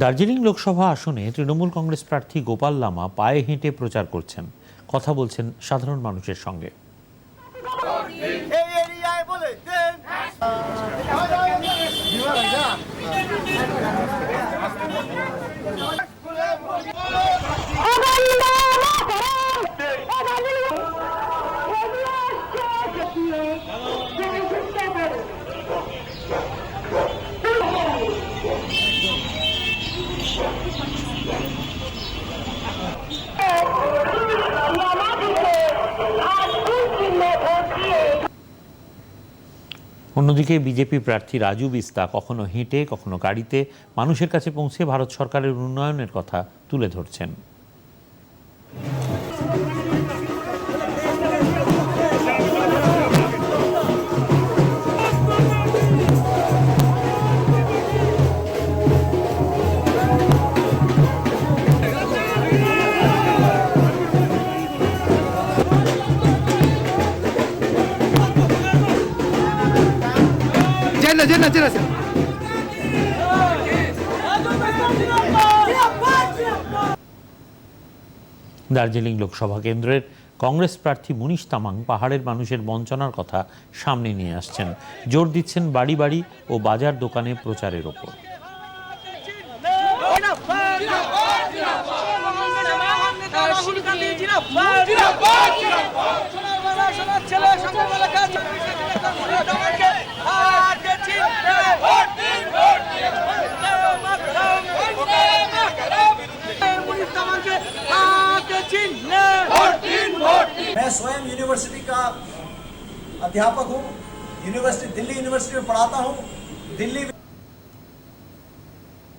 দার্জিলিং লোকসভা আসনে তৃণমূল কংগ্রেস প্রার্থী গোপাল লামা পায়ে হেঁটে প্রচার করছেন। কথা বলছেন সাধারণ মানুষের সঙ্গে। বলে অন্যদিকে বিজেপি প্রার্থী রাজু বিস্তা কখনো হেঁটে, কখনো গাড়িতে মানুষের কাছে পৌঁছে ভারত সরকারের উন্নয়নের কথা তুলে ধরছেন। Jenna, Jenna, Jenna. Darjeeling Lok Sabha কেন্দ্রের কংগ্রেস প্রার্থী মুনিশ তামাং পাহাড়ের মানুষের বঞ্চনার কথা সামনে নিয়ে আসছেন। জোর দিচ্ছেন বাড়ি বাড়ি ও বাজার দোকানে প্রচারের ওপর। मैं स्वयं यूनिवर्सिटी का अध्यापक हूँ। यूनिवर्सिटी दिल्ली यूनिवर्सिटी में पढ़ाता हूँ। दिल्ली